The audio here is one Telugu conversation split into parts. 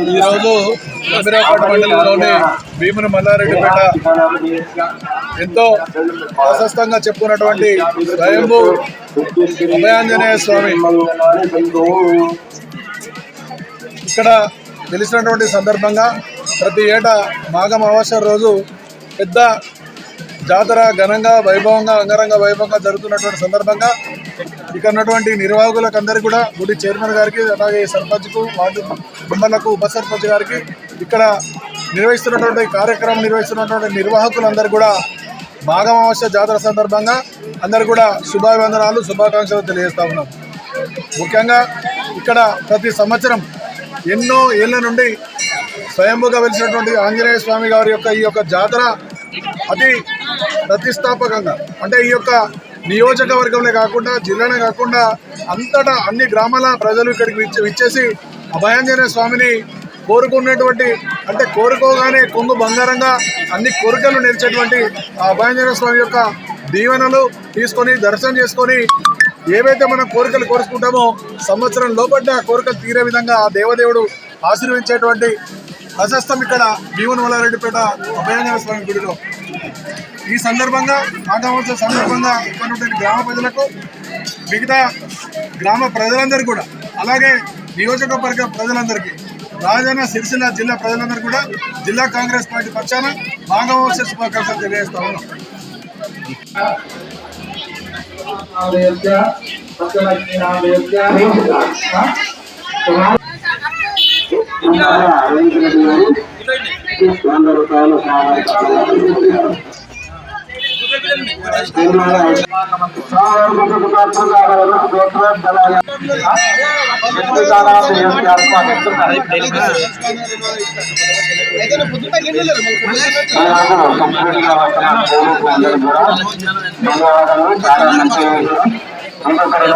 ఈరోజు అమీరాబాద్ మండలంలోని భీముని మల్లారెడ్డిపేట ఎంతో ప్రశస్తంగా చెప్పుకున్నటువంటి స్వయంభూ అభయాంజనేయ స్వామి. ఇక్కడ తెలిసినటువంటి సందర్భంగా ప్రతి ఏటా మాఘ అమావాస్య రోజు పెద్ద జాతర ఘనంగా వైభవంగా అంగరంగ వైభవంగా జరుగుతున్నటువంటి సందర్భంగా ఇక్కడ ఉన్నటువంటి నిర్వాహకులకు అందరికీ కూడా గుడి చైర్మన్ గారికి అలాగే సర్పంచ్కు వార్డు మెంబర్లకు ఉప సర్పంచ్ గారికి ఇక్కడ నిర్వహిస్తున్నటువంటి కార్యక్రమం నిర్వహిస్తున్నటువంటి నిర్వాహకులందరూ కూడా మాఘమావాస్య జాతర సందర్భంగా అందరు కూడా శుభాభివందనాలు శుభాకాంక్షలు తెలియజేస్తా ఉన్నాం. ముఖ్యంగా ఇక్కడ ప్రతి సంవత్సరం ఎన్నో ఏళ్ళ నుండి స్వయంభూగా వెలిసినటువంటి ఆంజనేయ స్వామి గారి యొక్క ఈ యొక్క జాతర అతి ప్రతిష్టాపకంగా అంటే ఈ యొక్క నియోజకవర్గంలో కాకుండా జిల్లానే కాకుండా అంతటా అన్ని గ్రామాల ప్రజలు ఇక్కడికి ఇచ్చేసి అభయాంజనేయ స్వామిని కోరుకున్నటువంటి అంటే కోరుకోగానే కొంగు బంగారంగా అన్ని కోరికలు నెరిచేటువంటి ఆ అభయాంజనేయ స్వామి యొక్క దీవెనలు తీసుకొని దర్శనం చేసుకొని ఏవైతే మనం కోరికలు కోరుకుంటామో సంవత్సరం లోపడ్డ ఆ కోరికలు తీరే విధంగా ఆ దేవదేవుడు ఆశీర్వించేటువంటి ప్రశస్తం ఇక్కడ భీమన్ వల్లారెడ్డిపేట అభయాంజనేయ స్వామి గుడిలో. ఈ సందర్భంగా మాఘమోత్సవ సందర్భంగా ఇక్కడ ఉన్నటువంటి గ్రామ ప్రజలకు మిగతా గ్రామ ప్రజలందరూ కూడా అలాగే నియోజకవర్గ ప్రజలందరికీ రాజన్న సిరిసిల్ల జిల్లా ప్రజలందరూ కూడా జిల్లా కాంగ్రెస్ పార్టీ పక్షాన మాఘమోత్సవ శుభాకాంక్షలు తెలియజేస్తా ఉన్నాం. వంద రూపాయలు చాలా మంచి ఇంకొక రెండు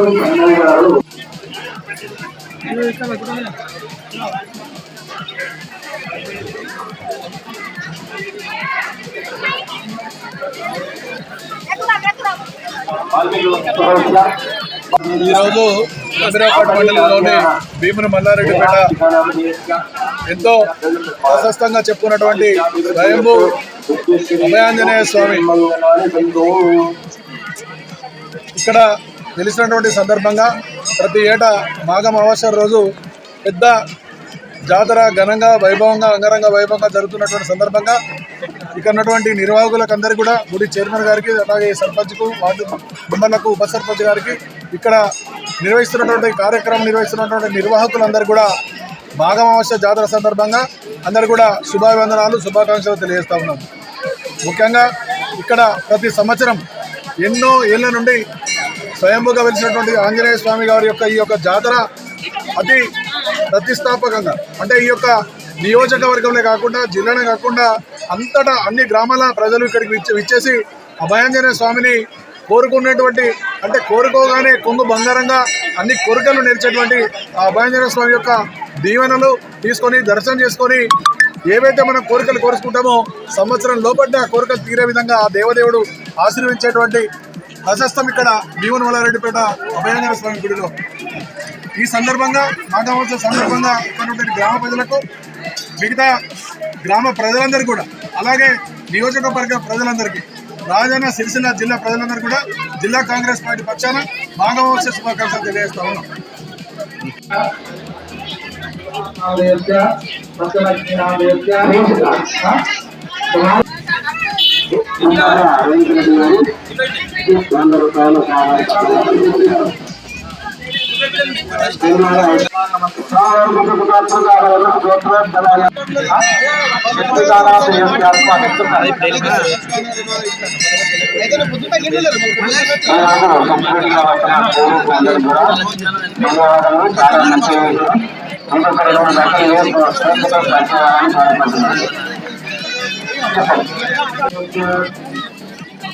నాగోని కన్నయ్య గారు ఈరోజు హైదరాబాద్ మండలంలోని భీముని మల్లారెడ్డిపేట ఎంతో ప్రశస్తంగా చెప్పుకున్నటువంటి స్వయంభూ అభయాంజనేయ స్వామి. ఇక్కడ తెలిసినటువంటి సందర్భంగా ప్రతి ఏటా మాఘం అమావాస్య రోజు పెద్ద జాతర ఘనంగా వైభవంగా అంగరంగ వైభవంగా జరుగుతున్నటువంటి సందర్భంగా ఇక్కడ ఉన్నటువంటి నిర్వాహకులకు అందరికీ కూడా గుడి చైర్మన్ గారికి అలాగే సర్పంచ్కు వార్డు మెంబర్లకు ఉప సర్పంచ్ గారికి ఇక్కడ నిర్వహిస్తున్నటువంటి కార్యక్రమం నిర్వహిస్తున్నటువంటి నిర్వాహకులందరూ కూడా మాఘమావాస్య జాతర సందర్భంగా అందరు కూడా శుభాభివందనాలు శుభాకాంక్షలు తెలియజేస్తా ఉన్నాం. ముఖ్యంగా ఇక్కడ ప్రతి సంవత్సరం ఎన్నో ఏళ్ళ నుండి స్వయంభూగా వెలిసినటువంటి ఆంజనేయ స్వామి గారి యొక్క ఈ యొక్క జాతర అతి ప్రతిష్టాపకంగా అంటే ఈ యొక్క నియోజకవర్గంలో కాకుండా జిల్లానే కాకుండా అంతటా అన్ని గ్రామాల ప్రజలు ఇక్కడికి విచ్చే- విచ్చేసి అభయాంజనేయ స్వామిని కోరుకున్నటువంటి అంటే కోరుకోగానే కొంగు బంగారంగా అన్ని కోరికలు నెరిచేటువంటి ఆ అభయాంజనేయ స్వామి యొక్క దీవెనలు తీసుకొని దర్శనం చేసుకొని ఏవైతే మనం కోరికలు కోరుకుంటామో సంవత్సరం లోపడ్డ ఆ కోరికలు తీరే విధంగా ఆ దేవదేవుడు ఆశీర్వించేటువంటి ప్రశస్తం ఇక్కడ భీమన్ మల్లారెడ్డిపేట అభయాంజనేయ స్వామి గుడిలో. ఈ సందర్భంగా మాఘమోత్సవ సందర్భంగా ఇక్కడ గ్రామ ప్రజలకు మిగతా గ్రామ ప్రజలందరూ కూడా అలాగే నియోజకవర్గ ప్రజలందరికీ రాజన్న సిరిసిల్ల జిల్లా ప్రజలందరూ కూడా జిల్లా కాంగ్రెస్ పార్టీ పక్షాన మాఘమోత్సవ శుభాకాంక్షలు తెలియజేస్తా ఉన్నాం. నామయోగ్య వంద రూపాయలు చాలా మంచి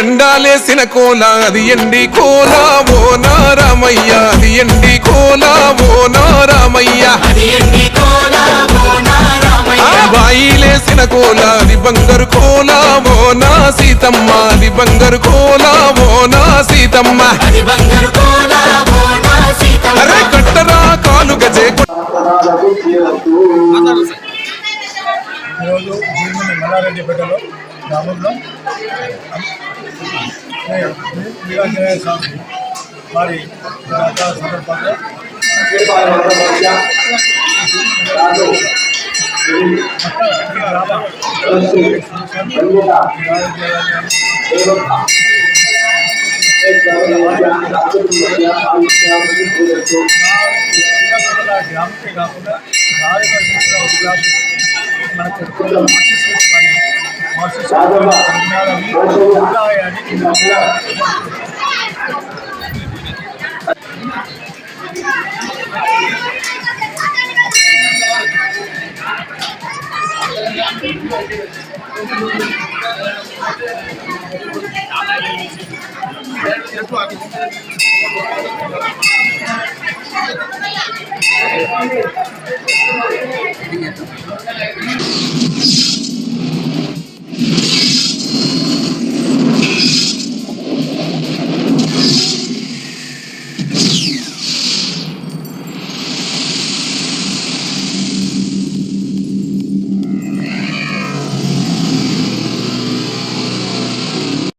ఎండాలేసిన కోల అది ఎండి కోల ఓ నారామయ్య అది ఎండి కోల ఓ నారామయ్య ఆ బాయిలేసిన కోల అది బంగారు కోల ఓ నా సీతమ్మ అది బంగారు కోల ఓ నా సీతమ్మ అరే కట్టరా కాలు గజే ఈరోజు మల్లారెడ్డిపేటలో గ్రామంలో వీరాంజనేయ స్వామి వారి గ్రామకే కాకుండా రాయలసీమ ఉద్యానం మన చర్చలో Thank you. Thank you.